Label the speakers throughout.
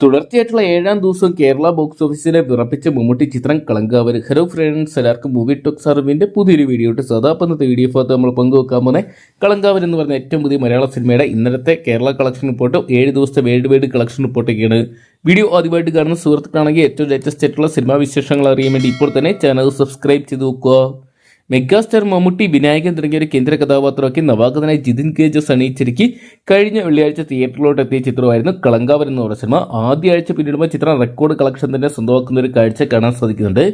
Speaker 1: തുടർച്ചയായിട്ടുള്ള ഏഴാം ദിവസം കേരള ബോക്സ് ഓഫീസിനെ വിറപ്പിച്ച മമ്മൂട്ടി ചിത്രം കളങ്കാവര് ഹലോ ഫ്രണ്ട്സ് എല്ലാവർക്കും മൂവി ടോക്സ് അറിവിന്റെ പുതിയൊരു വീഡിയോ ഇട്ട് സദാപ്പന്നത്തെ വീഡിയോ ഭാഗത്ത് നമ്മൾ പങ്കുവെക്കാൻ പോകുന്നത് കളങ്കാവർ എന്ന് പറഞ്ഞ ഏറ്റവും പുതിയ മലയാള സിനിമയുടെ ഇന്നലത്തെ കേരള കളക്ഷൻ റിപ്പോർട്ടും ഏഴ് ദിവസത്തെ വേൾഡ് വൈഡ് കളക്ഷൻ റിപ്പോർട്ടൊക്കെയാണ് വീഡിയോ ആദ്യമായിട്ട് കാണുന്ന സുഹൃത്തുക്കളാണെങ്കിൽ ഏറ്റവും ലേറ്റസ്റ്റ് ആയിട്ടുള്ള സിനിമാ വിശേഷങ്ങൾ അറിയാൻ വേണ്ടി ഇപ്പോൾ തന്നെ ചാനൽ സബ്സ്ക്രൈബ് ചെയ്ത് നോക്കുക മെഗാസ്റ്റാർ മമ്മൂട്ടി വിനായകൻ തുടങ്ങിയ ഒരു കേന്ദ്ര കഥാപാത്രമാക്കി നവാഗതനായ ജിതിൻ കെ ജോസ് അണിയിച്ചിരിക്കി. കഴിഞ്ഞ വെള്ളിയാഴ്ച തിയേറ്ററിലോട്ട് എത്തിയ ചിത്രമായിരുന്നു കളങ്കാവൻ എന്ന് പറഞ്ഞ സിനിമ. ആദ്യ ആഴ്ച പിന്നിടുമ്പോൾ ചിത്രം റെക്കോർഡ് കളക്ഷൻ തന്നെ സ്വന്തമാക്കുന്ന ഒരു കാഴ്ച കാണാൻ സാധിക്കുന്നുണ്ട്.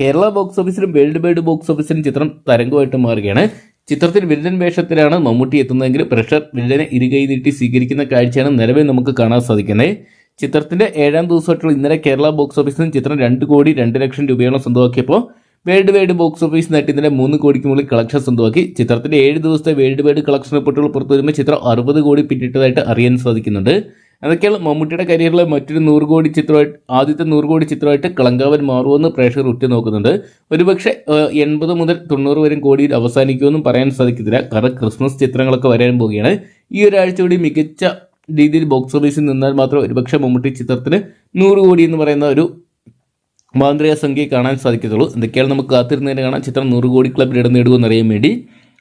Speaker 1: കേരള ബോക്സ് ഓഫീസിലും വേൾഡ് വൈഡ് ബോക്സ് ഓഫീസിലും ചിത്രം തരംഗമായിട്ട് മാറുകയാണ്. ചിത്രത്തിൽ വില്ലൻ വേഷത്തിലാണ് മമ്മൂട്ടി എത്തുന്നതെങ്കിൽ പ്രഷർ വില്ലനെ ഇരുകൈ നീട്ടി സ്വീകരിക്കുന്ന കാഴ്ചയാണ് നിലവിൽ നമുക്ക് കാണാൻ സാധിക്കുന്നത്. ചിത്രത്തിന്റെ ഏഴാം ദിവസമായിട്ടുള്ള ഇന്നലെ കേരള ബോക്സ് ഓഫീസിൽ ചിത്രം രണ്ട് കോടി രണ്ട് ലക്ഷം രൂപയോളം സ്വന്തമാക്കിയപ്പോൾ വേൾഡ് വൈഡ് ബോക്സ് ഓഫീസ് നേട്ടി ഇന്നലെ മൂന്ന് കോടിക്ക് മുകളിൽ കളക്ഷൻ സ്വന്തമാക്കി. ചിത്രത്തിന്റെ ഏഴ് ദിവസത്തെ വേൾഡ് വൈഡ് കളക്ഷൻ റിപ്പോർട്ടുകൾ പുറത്തു വരുമ്പോൾ ചിത്രം അറുപത് കോടി പിന്നിട്ടതായിട്ട് അറിയാൻ സാധിക്കുന്നുണ്ട്. അതൊക്കെയാണ് മമ്മൂട്ടിയുടെ കരിയറിലെ മറ്റൊരു നൂറ് കോടി ചിത്രമായിട്ട് ആദ്യത്തെ നൂറ് കോടി ചിത്രമായിട്ട് കളങ്കാവൻ മാറുമെന്ന് പ്രേക്ഷകർ ഉറ്റുനോക്കുന്നുണ്ട്. ഒരുപക്ഷെ എൺപത് മുതൽ തൊണ്ണൂറ് വരും കോടിയിൽ അവസാനിക്കുമെന്നും പറയാൻ സാധിക്കത്തില്ല. കാരണം ക്രിസ്മസ് ചിത്രങ്ങളൊക്കെ വരാൻ പോവുകയാണ്. ഈ ഒരാഴ്ച കൂടി മികച്ച രീതിയിൽ ബോക്സ് ഓഫീസിൽ നിന്നാൽ മാത്രം ഒരുപക്ഷെ മമ്മൂട്ടി ചിത്രത്തിന് നൂറ് കോടി എന്ന് പറയുന്ന ഒരു മാന്ത്രിക സംഖ്യയെ കാണാൻ സാധിക്കത്തുള്ളൂ. എന്തൊക്കെയാണ് നമുക്ക് കാത്തിരുന്നതിന് കാണാൻ ചിത്രം നൂറ് കോടി ക്ലബിൽ ഇടം നേടുമെന്ന് അറിയാൻ വേണ്ടി.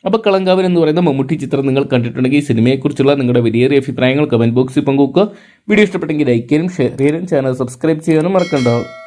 Speaker 1: അപ്പോൾ കളങ്കാവൻ എന്ന് പറയുന്ന മമ്മൂട്ടി ചിത്രം നിങ്ങൾ കണ്ടിട്ടുണ്ടെങ്കിൽ ഈ സിനിമയെക്കുറിച്ചുള്ള നിങ്ങളുടെ വലിയേറിയ അഭിപ്രായങ്ങൾ കമന്റ് ബോക്സിൽ പങ്കുവെക്കുക. വീഡിയോ ഇഷ്ടപ്പെട്ടെങ്കിൽ ലൈക്ക് ചെയ്യാനും ഷെയർ ചെയ്യാനും ചാനൽ സബ്സ്ക്രൈബ് ചെയ്യാനും മറക്കണ്ടാവും